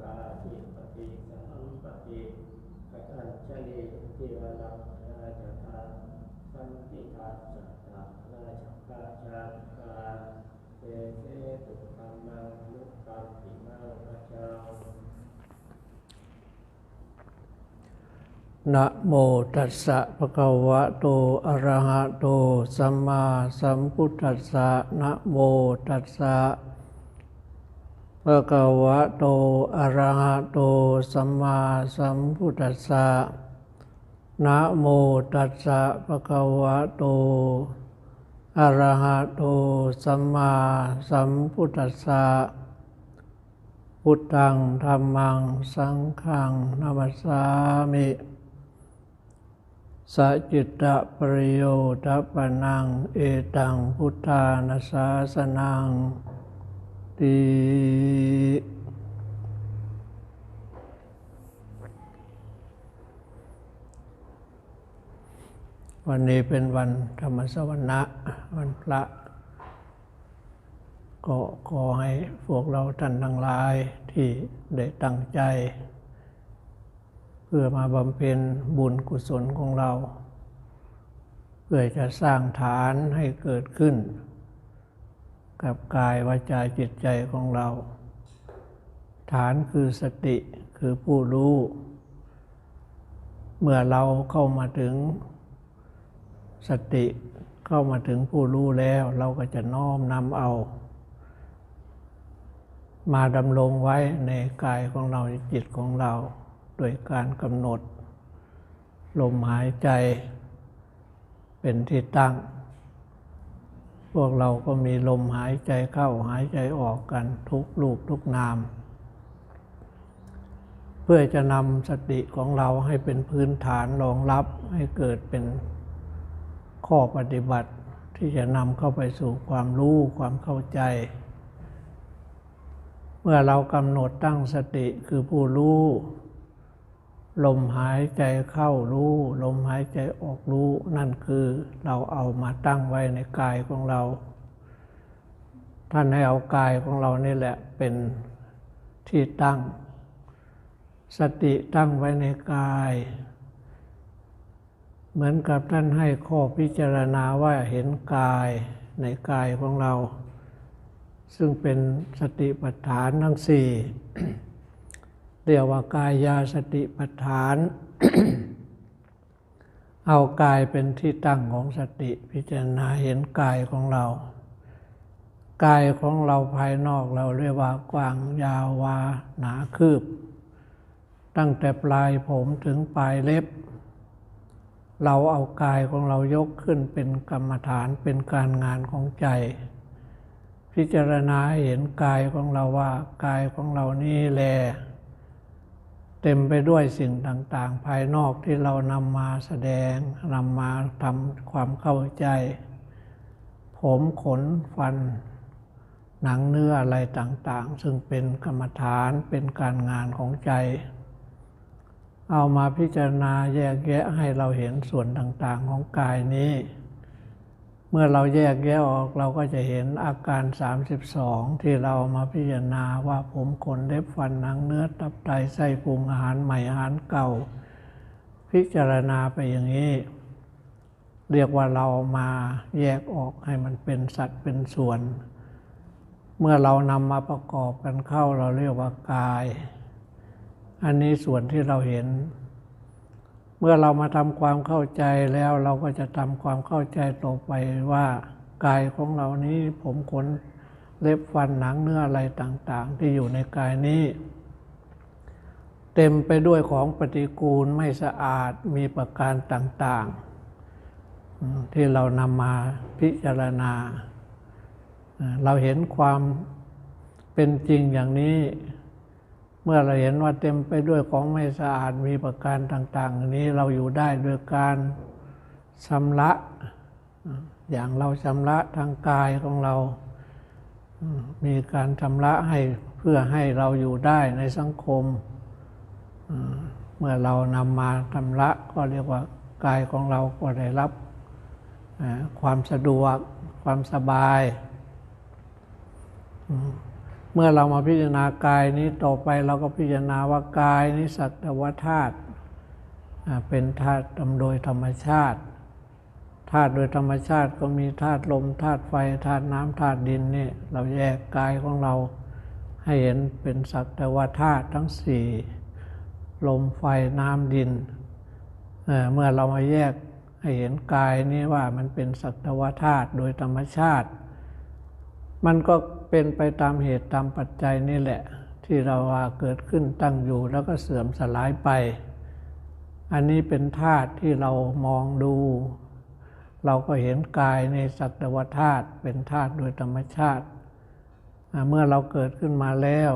กาทิปฏิสัมปติกตัญชลิทิวลังนาจตาสันติทัสสะตานาจักกาจาคาเตเสตุธรรมังนุตตัมปิมังพระเจ้านะโมตัสสะภะคะวะโต อะระหะโต สัมมาสัมพุทธัสสะนะโมตัสสะ ภะคะวะโตอะระหะโตสัมมาสัมพุทธัสสะนะโมตัสสะภะคะวะโตอะระหะโตสัมมาสัมพุทธัสสะพุทธังธัมมัง สังฆังนามัสสามิสัจจิตะปริโยทัปปนัง เอตังพุทธานาสาสนัง ติวันนี้เป็นวันธรรมสวนะวันพระก็ขอให้พวกเราท่านทั้งหลายที่ได้ตั้งใจ เพื่อมาบำเพ็ญบุญกุศลของเรา เพื่อจะสร้างฐานให้เกิดขึ้น กับกายวาจาจิตใจของเรา ฐานคือสติคือผู้รู้ เมื่อเราเข้ามาถึงสติเข้ามาถึงผู้รู้แล้ว เราก็จะน้อมนำเอา มาดำรงไว้ในกายของเราจิตของเรา โดยการกำหนด ลมหายใจเป็นที่ตั้ง พวกเราก็มีลมหายใจเข้าหายใจออกกันทุกรูปทุกนาม เพื่อจะนำสติของเราให้เป็นพื้นฐานรองรับให้เกิดเป็นข้อปฏิบัติที่จะนำเข้าไปสู่ความรู้ความเข้าใจ เมื่อเรากำหนดตั้งสติคือผู้รู้ ลมหายใจเข้ารู้ ลมหายใจออกรู้ นั่นคือเราเอามาตั้งไว้ในกายของเรา ท่านให้เอากายของเรานี่แหละเป็นที่ตั้ง สติตั้งไว้ในกาย เหมือนกับท่านให้ข้อพิจารณาว่าเห็นกายในกายของเรา ซึ่งเป็นสติปัฏฐานทั้งสี่ เรียกว่ากายาสติปัฏฐาน เอากายเป็นที่ตั้งของสติพิจารณาเห็นกายของเรา กายของเราภายนอกเราเรียกว่ากว้างยาววาหนาคืบ ตั้งแต่ปลายผมถึงปลายเล็บ เราเอากายของเรายกขึ้นเป็นกรรมฐานเป็นการงานของใจพิจารณาเห็นกายของเราว่ากายของเรานี่แหล เต็มไปด้วยสิ่งต่างๆ ภายนอกที่เรานำมาแสดงนำมาทำความเข้าใจ ผมขนฟัน หนังเนื้ออะไรต่างๆ ซึ่งเป็นกรรมฐานเป็นการงานของใจ เอามาพิจารณาแยกแยะให้เราเห็นส่วนต่างๆของกายนี้ เมื่อเราแยกแยะออกเราก็จะเห็นอาการ 32 ที่เรามาพิจารณาว่าผมขนเล็บฟันหนังเนื้อตับไตไส้พุงอาหารใหม่อาหารเก่า พิจารณาไปอย่างนี้ เรียกว่าเรามาแยกออกให้มันเป็นสัตว์เป็นส่วน เมื่อเรานำมาประกอบกันเข้าเราเรียกว่ากาย อันนี้ส่วนที่เราเห็น เมื่อเรามาทำความเข้าใจแล้วเราก็จะทำความเข้าใจต่อไปว่ากายของเรานี้ผมขนเล็บฟันหนังเนื้ออะไรต่าง ๆ ที่อยู่ในกายนี้ เต็มไปด้วยของปฏิกูลไม่สะอาดมีประการต่าง ๆ ที่เรานำมาพิจารณา เราเห็นความเป็นจริงอย่างนี้ เมื่อเราเห็นว่าเต็มไปด้วยของไม่สะอาดมีประการต่างๆ นี้เราอยู่ได้โดยการชำระ อย่างเราชำระทางกายของเรา มีการชำระให้เพื่อให้เราอยู่ได้ในสังคม เมื่อเรานำมาชำระก็เรียกว่ากายของเราก็ได้รับความสะดวกความสบาย เมื่อเรามาพิจารณากายนี้ต่อไปเราก็พิจารณาว่ากายนี้สัตวธาตุเป็นธาตุโดยธรรมชาติธาตุโดยธรรมชาติก็มีธาตุลมธาตุไฟธาตุน้ำธาตุดินนี่เราแยกกายของเราให้เห็นเป็นสักแต่ว่าธาตุทั้งสี่ลมไฟน้ำดินเเมื่อเรามาแยกให้เห็นกายนี้ว่ามันเป็นสักแต่ว่าธาตุโดยธรรมชาติ มันก็ เป็นไปตามเหตุตามปัจจัยนี่แหละ ที่เราว่าเกิดขึ้นตั้งอยู่แล้วก็เสื่อมสลายไป อันนี้เป็นธาตุที่เรามองดู เราก็เห็นกายในสัตวธาตุเป็นธาตุโดยธรรมชาติ เมื่อเราเกิดขึ้นมาแล้ว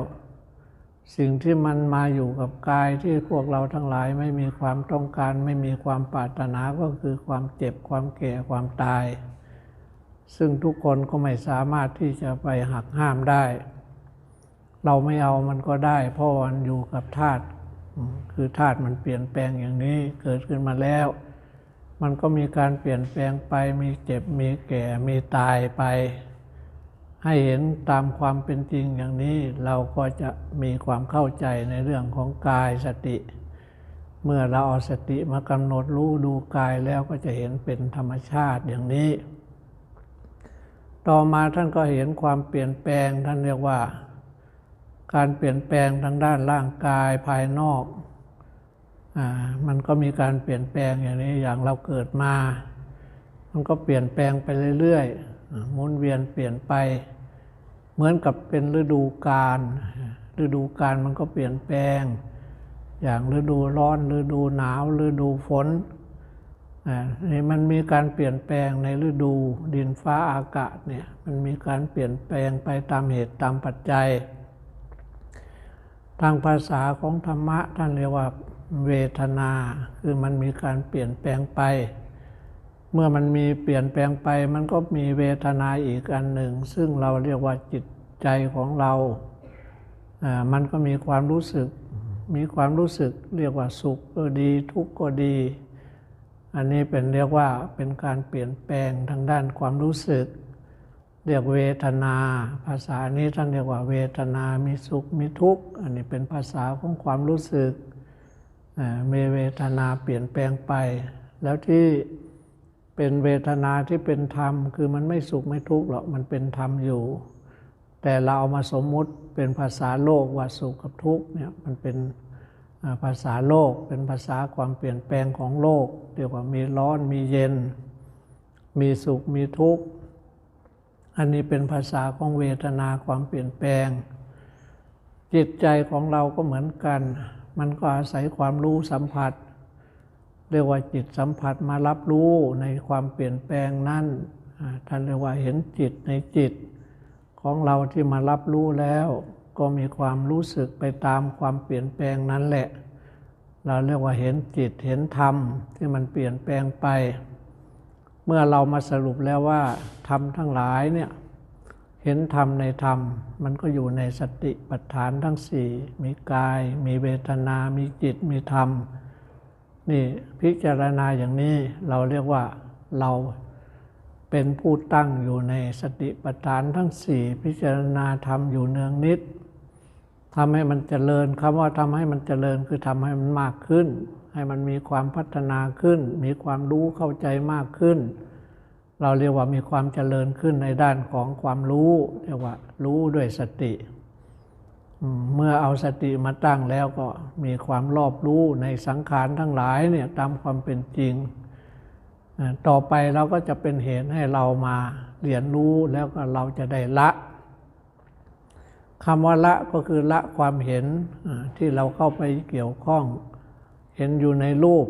สิ่งที่มันมาอยู่กับกายที่พวกเราทั้งหลายไม่มีความต้องการ ไม่มีความปรารถนาก็คือความเจ็บความแก่ความตาย ซึ่งทุกคนก็ไม่สามารถที่จะไปหักห้ามได้ เราไม่เอามันก็ได้ เพราะมันอยู่กับธาตุคือธาตุมันเปลี่ยนแปลงอย่างนี้เกิดขึ้นมาแล้ว มันก็มีการเปลี่ยนแปลงไปมีเจ็บมีแก่มีตายไป ให้เห็นตามความเป็นจริงอย่างนี้ เราก็จะมีความเข้าใจในเรื่องของกายสติ เมื่อเราเอาสติมากำหนดรู้ดูกายแล้วก็จะเห็นเป็นธรรมชาติอย่างนี้ ต่อมาท่านก็เห็นความเปลี่ยนแปลงท่านเรียกว่า การเปลี่ยนแปลงทางด้านร่างกายภายนอกอามันก็มีการเปลี่ยนแปลงอย่างนี้อย่างเราเกิดมา มันก็เปลี่ยนแปลงไปเรื่อยๆหมุนเวียนเปลี่ยนไป เหมือนกับเป็นฤดูกาลฤดูกาลมันก็เปลี่ยนแปลง อย่างฤดูร้อนฤดูหนาวฤดูฝน นี่มันมีการเปลี่ยนแปลงในฤดูดินฟ้าอากาศเนี่ยมันมีการเปลี่ยนแปลงไปตามเหตุตามปัจจัย ทางภาษาของธรรมะท่านเรียกว่าเวทนา คือมันมีการเปลี่ยนแปลงไป เมื่อมันมีเปลี่ยนแปลงไป มันก็มีเวทนาอีกอันหนึ่ง ซึ่งเราเรียกว่าจิตใจของเราอ่ามันก็มีความรู้สึก มีความรู้สึกเรียกว่าสุขก็ดีทุกข์ก็ดี อันนี้เป็นเรียกว่าเป็นการเปลี่ยนแปลงทางด้านความรู้สึก เรียกเวทนา ภาษานี้ท่านเรียกว่าเวทนา มีสุข มีทุกข์ อันนี้เป็นภาษาของความรู้สึก มีเวทนาเปลี่ยนแปลงไป แล้วที่เป็นเวทนาที่เป็นธรรม คือมันไม่สุขไม่ทุกข์หรอก มันเป็นธรรมอยู่ แต่เราเอามาสมมุติเป็นภาษาโลกว่าสุขกับทุกข์เนี่ยมันเป็น ภาษาโลกเป็นภาษาความเปลี่ยนแปลงของโลกเรียกว่ามีร้อนมีเย็น มีสุขมีทุกข์ อันนี้เป็นภาษาของเวทนาความเปลี่ยนแปลง จิตใจของเราก็เหมือนกัน มันก็อาศัยความรู้สัมผัส เรียกว่าจิตสัมผัสมารับรู้ในความเปลี่ยนแปลงนั้นท่านเรียกว่าเห็นจิตในจิตของเราที่มารับรู้แล้ว ก็มีความรู้สึกไปตามความเปลี่ยนแปลงนั้นแหละ เราเรียกว่าเห็นจิตเห็นธรรมที่มันเปลี่ยนแปลงไป เมื่อเรามาสรุปแล้วว่าธรรมทั้งหลายเนี่ยเห็นธรรมในธรรมมันก็อยู่ในสติปัฏฐานทั้งสี่มีกาย มีเวทนา มีจิต มีธรรม นี่พิจารณาอย่างนี้เราเรียกว่าเราเป็นผู้ตั้งอยู่ในสติปัฏฐานทั้งสี่พิจารณาธรรมอยู่เนืองนิด ทำให้มันเจริญคำว่าทำให้มันเจริญคือทำให้มันมากขึ้น ให้มันมีความพัฒนาขึ้น มีความรู้เข้าใจมากขึ้น เราเรียกว่ามีความเจริญขึ้นในด้านของความรู้เรียกว่ารู้ด้วยสติ เมื่อเอาสติมาตั้งแล้วก็มีความรอบรู้ในสังขารทั้งหลายเนี่ยตามความเป็นจริง ต่อไปเราก็จะเป็นเหตุให้เรามาเรียนรู้แล้วก็เราจะได้ละ คำว่าละก็คือละความเห็นที่เราเข้าไปเกี่ยวข้อง เห็นอยู่ในรูป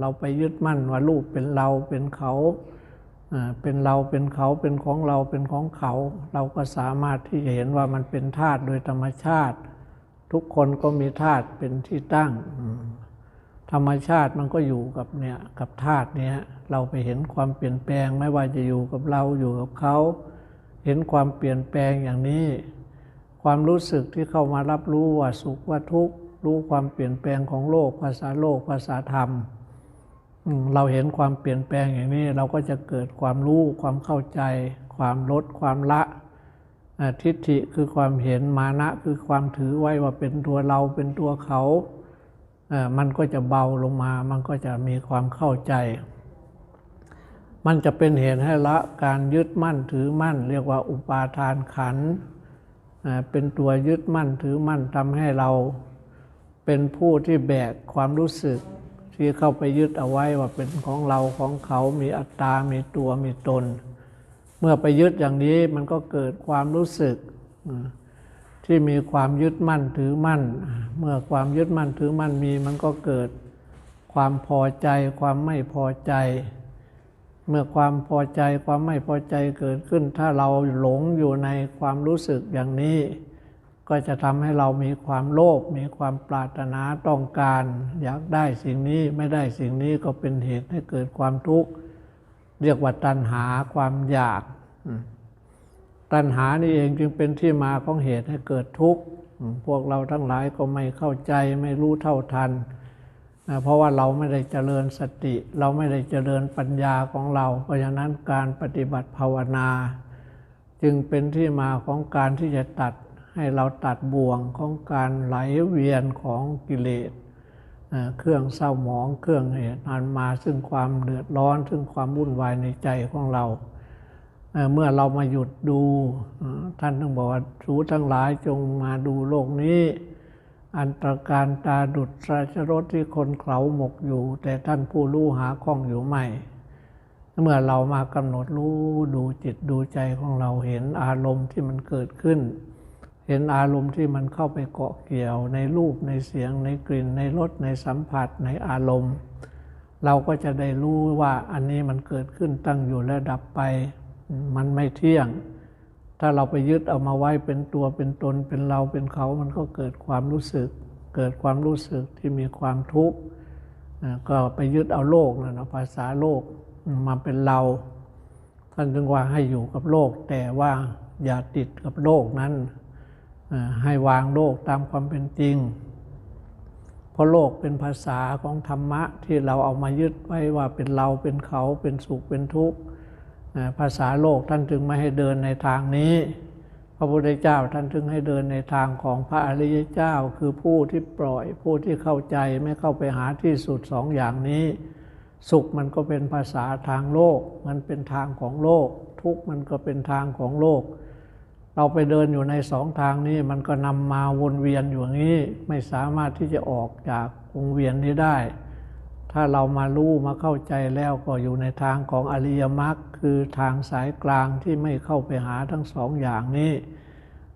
เราไปยึดมั่นว่ารูปเป็นเราเป็นเขา เป็นเราเป็นเขาเป็นของเราเป็นของเขา เราก็สามารถที่จะเห็นว่ามันเป็นธาตุโดยธรรมชาติ ทุกคนก็มีธาตุเป็นที่ตั้ง ธรรมชาติมันก็อยู่กับเนี่ยกับธาตุเนี้ยเราไปเห็นความเปลี่ยนแปลงไม่ว่าจะอยู่กับเราอยู่กับเขา เห็นความเปลี่ยนแปลงอย่างนี้ ความรู้สึกที่เข้ามารับรู้ว่าสุขว่าทุกข์รู้ความเปลี่ยนแปลงของโลกภาษาโลกภาษาธรรม เราเห็นความเปลี่ยนแปลงอย่างนี้เราก็จะเกิดความรู้ความเข้าใจ ความลดความละทิฏฐิคือความเห็นมานะคือความถือไว้ว่าเป็นตัวเราเป็นตัวเขามันก็จะเบาลงมา มันก็จะมีความเข้าใจ มันจะเป็นเหตุให้ละการยึดมั่นถือมั่น เรียกว่าอุปาทานขันธ์ เป็นตัวยึดมั่นถือมั่นทำให้เราเป็นผู้ที่แบกความรู้สึก ที่เข้าไปยึดเอาไว้ว่าเป็นของเราของเขามีอัตตา มีตัวมีตน เมื่อไปยึดอย่างนี้มันก็เกิดความรู้สึก ที่มีความยึดมั่นถือมั่น เมื่อความยึดมั่นถือมั่นมี มันก็เกิดความพอใจ ความไม่พอใจ เมื่อความพอใจความไม่พอใจเกิดขึ้น ถ้าเราหลงอยู่ในความรู้สึกอย่างนี้ ก็จะทำให้เรามีความโลภมีความปรารถนาต้องการ อยากได้สิ่งนี้ไม่ได้สิ่งนี้ก็เป็นเหตุให้เกิดความทุกข์เรียกว่าตัณหาความอยาก ตัณหานี่เองจึงเป็นที่มาของเหตุให้เกิดทุกข์พวกเราทั้งหลายก็ไม่เข้าใจไม่รู้เท่าทัน นะเพราะว่าเราไม่ได้เจริญสติ เราไม่ได้เจริญปัญญาของเรา เพราะฉะนั้นการปฏิบัติภาวนา จึงเป็นที่มาของการที่จะตัดให้เราตัดบ่วงของการไหลเวียนของกิเลสเครื่องเศร้าหมองเครื่องเหตุอันมาซึ่งความเดือดร้อน ซึ่งความวุ่นวายในใจของเราเเมื่อเรามาหยุดดูท่านต้องบอกว่าสูทั้งหลายจงมาดูโลกนี้ อันตรการตาดุดราชรถที่คนเขาหมกอยู่ แต่ท่านผู้รู้หาข้องอยู่ไม่ เมื่อเรามากำหนดรู้ดูจิตดูใจของเราเห็นอารมณ์ที่มันเกิดขึ้น เห็นอารมณ์ที่มันเข้าไปเกาะเกี่ยวในรูปในเสียง ในกลิ่น ในรสในสัมผัสในอารมณ์ เราก็จะได้รู้ว่าอันนี้มันเกิดขึ้นตั้งอยู่และดับไป มันไม่เที่ยง ถ้าเราไปยึดเอามาไว้เป็นตัวเป็นตนเป็นเราเป็นเขา มันก็เกิดความรู้สึก เกิดความรู้สึกที่มีความทุกข์ก็ไปยึดเอาโลกนะนะภาษาโลกมาเป็นเรา ท่านจึงว่าให้อยู่กับโลก แต่ว่าอย่าติดกับโลกนั้น ให้วางโลกตามความเป็นจริง เพราะโลกเป็นภาษาของธรรมะที่เราเอามายึดไว้ว่าเป็นเราเป็นเขาเป็นสุขเป็นทุกข์ ภาษาโลกท่านจึงไม่ให้เดินในทางนี้ พระพุทธเจ้าท่านจึงให้เดินในทางของพระอริยเจ้าคือผู้ที่ปล่อยผู้ที่เข้าใจไม่เข้าไปหาที่สุดสองอย่างนี้ สุขมันก็เป็นภาษาทางโลก มันเป็นทางของโลก ทุกข์มันก็เป็นทางของโลก เราไปเดินอยู่ในสองทางนี้มันก็นำมาวนเวียนอยู่งนี้ไม่สามารถที่จะออกจากวงเวียนนี้ได้ ถ้าเรามารู้มาเข้าใจแล้วก็อยู่ในทางของอริยมรรคคือทางสายกลางที่ไม่เข้าไปหาทั้งสองอย่างนี้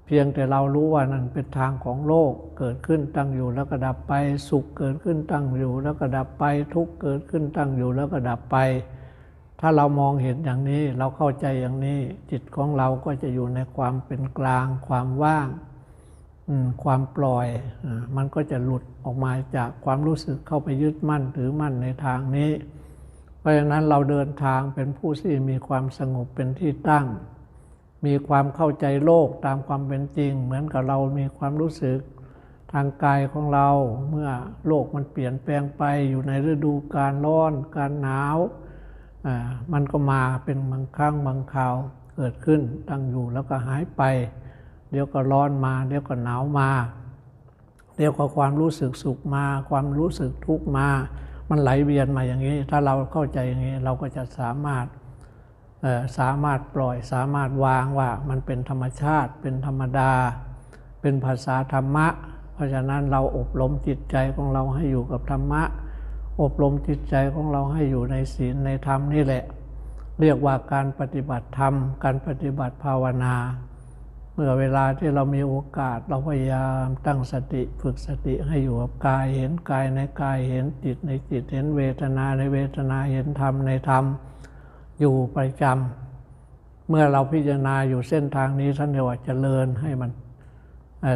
เพียงแต่เรารู้ว่านั่นเป็นทางของโลก เกิดขึ้นตั้งอยู่แล้วก็ดับไป สุขเกิดขึ้นตั้งอยู่แล้วก็ดับไป ทุกเกิดขึ้นตั้งอยู่แล้วก็ดับไป ถ้าเรามองเห็นอย่างนี้เราเข้าใจอย่างนี้ จิตของเราก็จะอยู่ในความเป็นกลางความว่าง ความปล่อย มันก็จะหลุดออกมาจากความรู้สึกเข้าไปยึดมั่นถือมั่นในทางนี้ เพราะฉะนั้นเราเดินทางเป็นผู้ที่มีความสงบเป็นที่ตั้ง มีความเข้าใจโลกตามความเป็นจริง เหมือนกับเรามีความรู้สึกทางกายของเรา เมื่อโลกมันเปลี่ยนแปลงไปอยู่ในฤดูการร้อน การหนาว มันก็มาเป็นบางครั้งบางคราวเกิดขึ้นตั้งอยู่แล้วก็หายไป เดี๋ยวก็ร้อนมา เดี๋ยวก็หนาวมา เดี๋ยวก็ความรู้สึกสุขมา ความรู้สึกทุกข์มา มันไหลเวียนมาอย่างนี้ ถ้าเราเข้าใจอย่างนี้ เราก็จะสามารถสามารถปล่อย สามารถวางว่ามันเป็นธรรมชาติ เป็นธรรมดา เป็นภาษาธรรมะ เพราะฉะนั้นเราอบรมจิตใจของเราให้อยู่กับธรรมะ อบรมจิตใจของเราให้อยู่ในศีลในธรรมนี่แหละ เรียกว่าการปฏิบัติธรรม การปฏิบัติภาวนา เมื่อเวลาที่เรามีโอกาสเราพยายามตั้งสติฝึกสติให้อยู่กับกายเห็นกายในกายเห็นจิตในจิตเห็นเวทนาในเวทนาเห็นธรรมในธรรมอยู่ประจำเมื่อเราพิจารณาอยู่เส้นทางนี้ท่านเรียกว่าเจริญให้มัน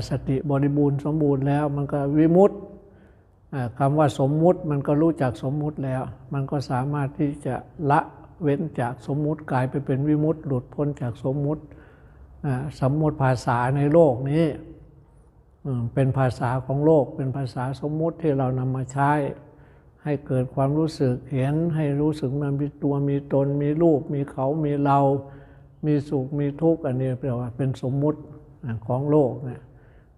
สติบริบูรณ์สมบูรณ์แล้วมันก็วิมุตติคำว่าสมมุติมันก็รู้จักสมมุติแล้ว มันก็สามารถที่จะละเว้นจากสมมุติกลายไปเป็นวิมุตติหลุดพ้นจากสมมุติ สมมติภาษาในโลกนี้เป็นภาษาของโลก เป็นภาษาสมมุติที่เรานำมาใช้ ให้เกิดความรู้สึกเห็น ให้รู้สึกมันมีตัวมีตน มีรูป มีเขามีเรา มีสุขมีทุกข์อันนี้แปลว่าเป็นสมมุติของโลกเนี่ย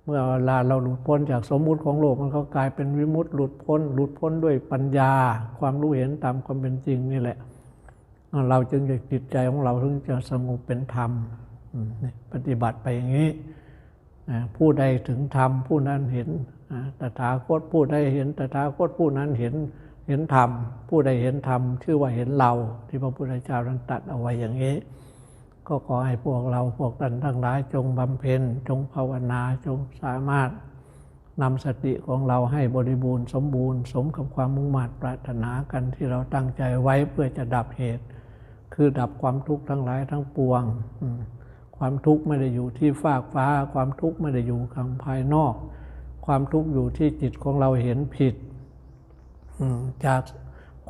เมื่อเวลาเราหลุดพ้นจากสมมุติของโลกมันก็กลายเป็นวิมุตติหลุดพ้น หลุดพ้นด้วยปัญญา ความรู้เห็นตามความเป็นจริงนี่แหละ เราจึงจะจิตใจของเราถึงจะสงบเป็นธรรม ปฏิบัติไปอย่างนี้ผู้ใดถึงธรรมผู้นั้นเห็นตถาคตผู้ใดเห็นตถาคตผู้นั้นเห็นเห็นธรรม ผู้ใดเห็นธรรมชื่อว่าเห็นเรา ที่พระพุทธเจ้าท่านตัดเอาไว้อย่างนี้ ก็ขอให้พวกเราพวกท่านทั้งหลายจงบำเพ็ญจงภาวนาจงสามารถนำสติของเราให้บริบูรณ์สมบูรณ์ สมกับความมุ่งมั่นปรารถนากันที่เราตั้งใจไว้เพื่อจะดับเหตุ คือดับความทุกข์ทั้งหลายทั้งปวง ความทุกข์ไม่ได้อยู่ที่ฟากฟ้า ความทุกข์ไม่ได้อยู่ข้างภายนอก ความทุกข์อยู่ที่จิตของเราเห็นผิดจาก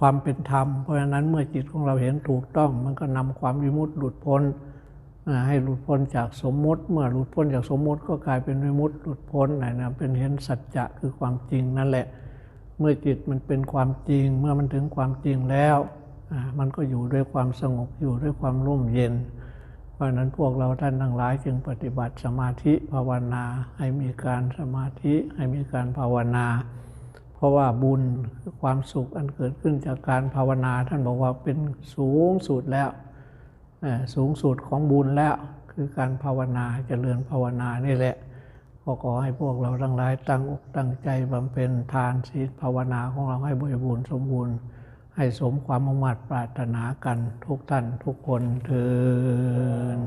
ความเป็นธรรม เพราะฉะนั้นเมื่อจิตของเราเห็นถูกต้อง มันก็นำความวิมุตติหลุดพ้น ให้หลุดพ้นจากสมมติ เมื่อหลุดพ้นจากสมมติ ก็กลายเป็นวิมุตติหลุดพ้นนะนะเป็นเห็นสัจจะคือความจริงนั่นแหละ เมื่อจิตมันเป็นความจริง เมื่อมันถึงความจริงแล้ว มันก็อยู่ด้วยความสงบอยู่ด้วยความร่มเย็น เพราะนั้นพวกเราท่านทั้งหลายจึงปฏิบัติสมาธิภาวนา ให้มีการสมาธิให้มีการภาวนา เพราะว่าบุญความสุขอันเกิดขึ้นจากการภาวนา ท่านบอกว่าเป็นสูงสุดแล้วสูงสุดของบุญแล้วคือการภาวนาเจริญภาวนานี่แหละก็ขอให้พวกเราทั้งหลายตั้งอกตั้งใจบำเพ็ญทานศีลภาวนาของเราให้บริบูรณ์สมบูรณ์ ให้สมความมุ่งมั่นปรารถนากันทุกท่านทุกคนเถิด